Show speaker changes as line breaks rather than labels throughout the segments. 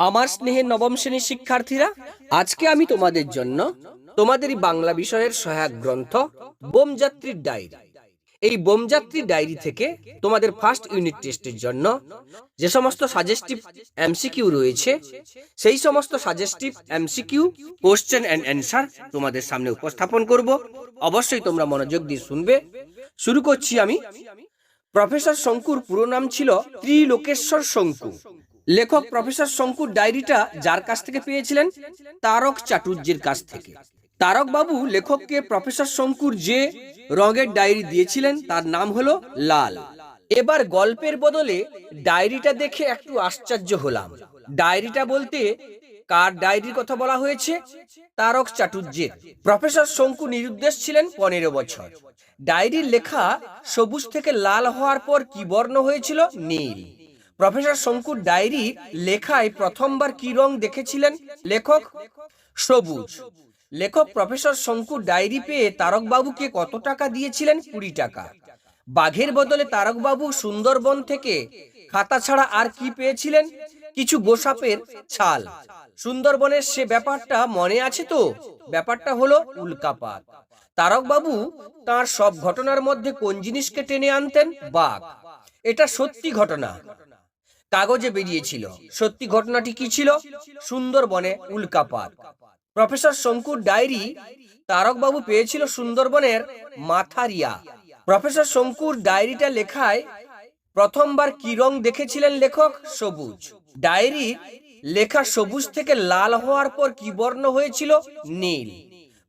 আমার স্নেহের নবম শ্রেণির শিক্ষার্থীরা, আজকে আমি তোমাদের জন্য তোমাদেরই বাংলা বিষয়ের সহায়ক গ্রন্থ বোমযাত্রীর ডায়েরি। এই বোমযাত্রীর ডায়েরি থেকে তোমাদের ফার্স্ট ইউনিট টেস্টের জন্য যে সমস্ত সাজেস্টিভ এমসিকিউ রয়েছে, সেই সমস্ত suggestive MCQ question and answer তোমাদের সামনে উপস্থাপন করব। অবশ্যই তোমরা মনোযোগ দিয়ে শুনবে। শুরু করছি আমি। প্রফেসর শঙ্কুর পুরো নাম ছিল ত্রিলোকেশ্বর শঙ্কু। লেখক প্রফেসর শঙ্কুর ডায়েরিটা যার কাছ থেকে পেয়েছিলেন? তারক চাটুর্যের কাছ থেকে। তারক বাবু লেখককে প্রফেসর শঙ্কুর যে রঙের ডায়েরি দিয়েছিলেন তার নাম হলো লাল। এবার গল্পের বদলে ডায়েরিটা দেখে একটু আশ্চর্য হলাম। ডায়েরিটা বলতে কার ডায়েরির কথা বলা হয়েছে? তারক চাটুর্যের প্রফেসর শঙ্কু নিরুদ্দেশ ছিলেন পনেরো বছর। ডায়েরির লেখা সবুজ থেকে লাল হওয়ার পর কি বর্ণ হয়েছিল? নীল। প্রফেসর শঙ্কুর ডায়েরি লেখায় প্রথমবার কি রং দেখেছিলেন? লেখক সবুজ। লেখক প্রফেসর শঙ্কুর ডায়েরি পেয়ে তারকবাবুকে কত টাকা দিয়েছিলেন? কুড়ি টাকা। বাঘের বদলে তারকবাবু সুন্দরবন থেকে খাতা ছাড়া আর কি পেয়েছিলেন? কিছু গোসাপের ছাল। সুন্দরবনের সে ব্যাপারটা মনে আছে তো? ব্যাপারটা হলো উল্কাপাত। তারকবাবু তার সব ঘটনার মধ্যে কোন জিনিসকে টেনে আনতেন? বাঘ। এটা সত্যি ঘটনা। কাগজে বেরিয়েছিল। সত্যি ঘটনাটি কি ছিল? সুন্দরবনে উল্কাপাত প্রফেসর শঙ্কুর ডায়েরি তারকবাবু পেয়েছিল সুন্দরবনের মাথারিয়া। প্রফেসর শঙ্কুর ডায়েরিটা লেখায়, প্রথমবার কি রং দেখেছিলেন লেখক? সবুজ। ডায়েরি লেখা সবুজ থেকে লাল হওয়ার পর কি বর্ণ হয়েছিল? নীল।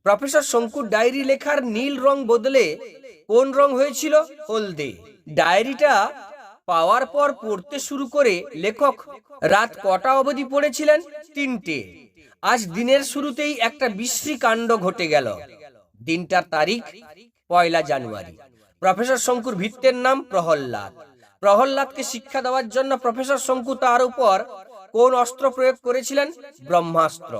প্রফেসর শঙ্কুর ডায়েরি লেখার নীল রং বদলে কোন রং হয়েছিল? হলদে। ডায়েরিটা পাওয়ার পর পড়তে শুরু করে লেখক রাত কটা অবধি পড়েছিলেন? তিনটে। আজ দিনের শুরুতেই একটা বিশ্রী কাণ্ড ঘটে গেল। দিনটার তারিখ পয়লা জানুয়ারি। প্রফেসর শঙ্কুর ভিত্তের নাম প্রহল্লাদ প্রহল্লাদকে শিক্ষা দেওয়ার জন্য প্রফেসর শঙ্কু তার উপর কোন অস্ত্র প্রয়োগ করেছিলেন? ব্রহ্মাস্ত্র।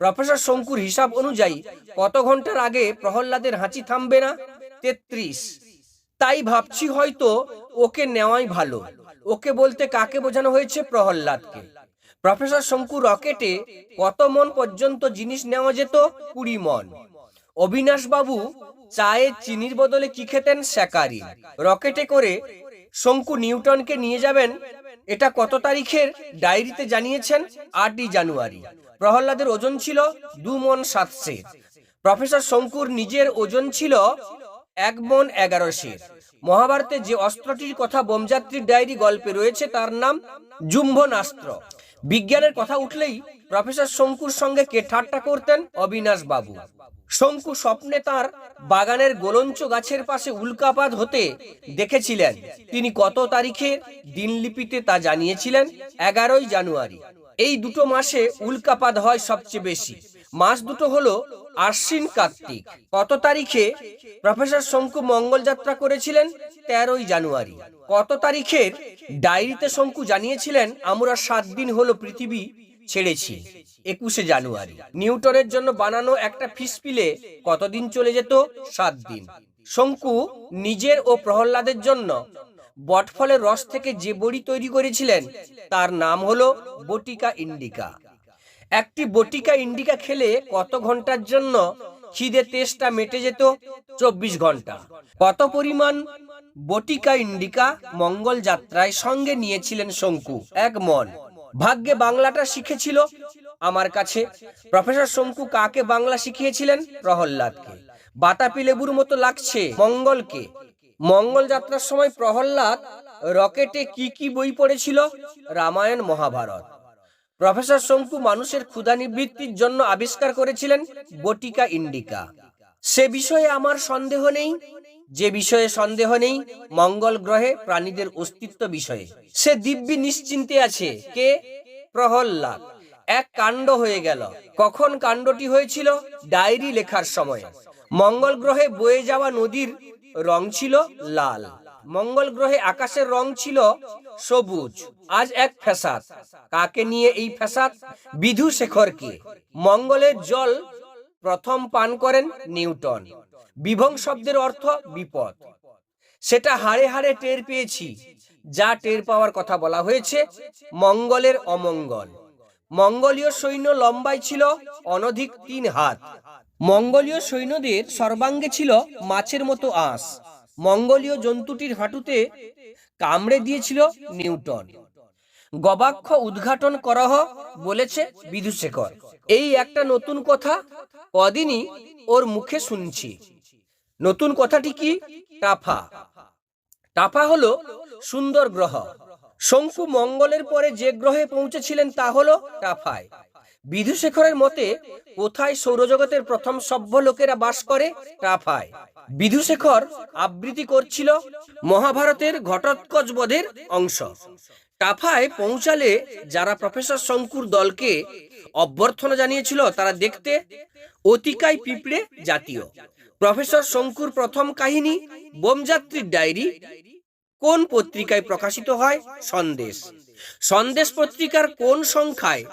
প্রফেসর শঙ্কুর হিসাব অনুযায়ী কত ঘণ্টার আগে প্রহল্লাদের হাঁচি থামবে না? তেত্রিশ। তাই ভাবছি হয়তো ওকে নেওয়াই ভালো। ওকে বলতে কাকে বোঝানো হয়েছে প্রহল্লাদকে প্রফেসর শঙ্কু রকেটে কত মন পর্যন্ত জিনিস নেওয়া যেত? কুড়ি মন। অবিনাশ বাবু চায়ে চিনির বদলে কি খেতেন? স্যাকারি রকেটে করে শঙ্কু নিউটনকে নিয়ে যাবেন? এটা কত তারিখের? ডায়েরিতে জানিয়েছেন আটই জানুয়ারি। প্রহ্লাদের ওজন ছিল দু মন সাতশে সের। প্রফেসর শঙ্কুর নিজের ওজন ছিল এক মন এগারো সের মহাভারতে যে অস্ত্রটির কথা বোমযাত্রীর ডায়েরি গল্পে রয়েছে, তার নাম জুম্ভনাস্ত্র। বিজ্ঞানের কথা উঠলেই প্রফেসর শঙ্কুর সঙ্গে কে ঠাট্টা করতেন? অবিনাশ বাবু। শঙ্কু স্বপ্নে তার বাগানের গোলঞ্চ গাছের পাশে উল্কাপাত হতে দেখেছিলেন। তিনি কত তারিখে দিনলিপিতে তা জানিয়েছিলেন? এগারোই জানুয়ারি। এই দুটো মাসে উল্কাপাত হয় সবচেয়ে বেশি। মাস দুটো হলো আশ্বিন কার্তিক। কত তারিখে? প্রফেসর শঙ্কু মঙ্গল যাত্রা করেছিলেন তেরোই জানুয়ারি। কত তারিখের? ডায়েরিতে শঙ্কু জানিয়েছিলেন, আমরা সাত দিন হলো পৃথিবী ছেড়েছি, একুশে জানুয়ারি। নিউটনের জন্য বানানো একটা ফিসপিলে কতদিন চলে যেত? সাত দিন। শঙ্কু নিজের ও প্রহ্লাদের জন্য বটফলের রস থেকে যে বড়ি তৈরি করেছিলেন, তার নাম হলো বটিকা ইন্ডিকা। একটি বটিকা ইন্ডিকা খেলে কত ঘণ্টার জন্য খিদে তেষ্টা মেটে যেত? চব্বিশ ঘণ্টা। কত পরিমাণ বটিকা ইন্ডিকা মঙ্গল যাত্রায় সঙ্গে নিয়েছিলেন শঙ্কু? এক মন। ভাগ্যে বাংলাটা শিখেছিল আমার কাছে। প্রফেসর শঙ্কু কাকে বাংলা শিখিয়েছিলেন? প্রহ্লাদকে। বাতাপি লেবুর মতো লাগছে মঙ্গলকে। মঙ্গল যাত্রার সময় প্রহ্লাদ রকেটে কি কি বই পড়েছিল? রামায়ণ, মহাভারত। প্রফেসর শঙ্কু মানুষের ক্ষুধা নিবৃত্তির জন্য আবিষ্কার করেছিলেন বটিকা ইন্ডিকা। সে বিষয়ে আমার সন্দেহ নেই। যে বিষয়ে সন্দেহ নেই, মঙ্গল গ্রহে প্রাণীদের অস্তিত্ব বিষয়ে। সে দিব্যি নিশ্চিন্তে আছে কে? প্রহল্লাদ এক কাণ্ড হয়ে গেল। কখন কাণ্ডটি হয়েছিল? ডায়েরি লেখার সময়। মঙ্গল গ্রহে বয়ে যাওয়া নদীর রং ছিল লাল। মঙ্গল গ্রহে আকাশের রং ছিল সবুজ, আজ এক ফ্যাসাদ। কাকে নিয়ে এই ফ্যাসাদ? বিধু শেখরকে। মঙ্গলের জল প্রথম পান করেন নিউটন। বিভং শব্দের অর্থ বিপদ। সেটা হাড়ে হাড়ে টের পেয়েছি। যা টের পাওয়ার কথা বলা হয়েছে মঙ্গলের অমঙ্গল। মঙ্গলীয় সৈন্য লম্বাই ছিল অনধিক তিন হাত। মঙ্গলীয় সৈন্যদের সর্বাঙ্গে ছিল মাছের মতো আঁশ। মঙ্গোলীয় জন্তুটির হাঁটুতে কামড়ে দিয়েছিল নিউটন। গবাক্ষ উদ্ঘাটন করা বলেছে বিধুশেখর এই একটা নতুন কথা কদিনই ওর মুখে শুনছি। নতুন কথাটি কি? টাফা। টাফা হলো সুন্দর গ্রহ। শঙ্কু মঙ্গলের পরে যে গ্রহে পৌঁছেছিলেন তা হলো টাফায়। বিধুশেখরের মতে, কোথায় সৌরজগতের প্রথম সভ্য লোকেরা বাস করে টাফায় বিধুশেখর আবৃত্তি করছিল মহাভারতের ঘটোৎকচ বধের অংশ। টাফায় পৌঁছালে যারা প্রফেসর শঙ্কুর দলকে অভ্যর্থনা জানিয়েছিল, তারা দেখতে অতিকায় পিঁপড়ে জাতীয়। প্রফেসর শঙ্কুর প্রথম কাহিনী, বোমযাত্রীর ডায়েরি, কোন পত্রিকায় প্রকাশিত হয়? সন্দেশ। সন্দেশ পত্রিকার কোন সংখ্যায়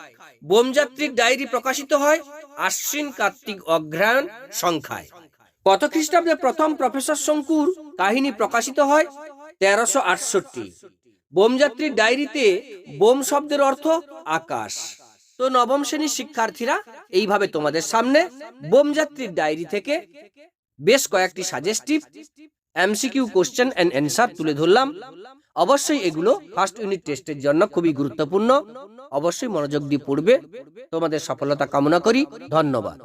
বোমযাত্রীর ডায়েরি প্রকাশিত হয় আশ্বিন কার্তিক অগ্রহায়ণ সংখ্যায়। কত খ্রিস্টাব্দে প্রথম প্রফেসর শঙ্কুর কাহিনী প্রকাশিত হয় তেরোশো আটষট্টি। বোমযাত্রীর ডায়েরিতে বোম শব্দের অর্থ আকাশ। তো নবম শ্রেণির শিক্ষার্থীরা, এইভাবে তোমাদের সামনে বোমযাত্রীর ডায়েরি থেকে বেশ কয়েকটি suggestive MCQ question and answer তুলে ধরলাম। অবশ্যই এগুলো ফার্স্ট ইউনিট টেস্টের জন্য খুবই গুরুত্বপূর্ণ। অবশ্যই মনোযোগ দিয়ে পড়বে। তোমাদের সফলতা কামনা করি। ধন্যবাদ।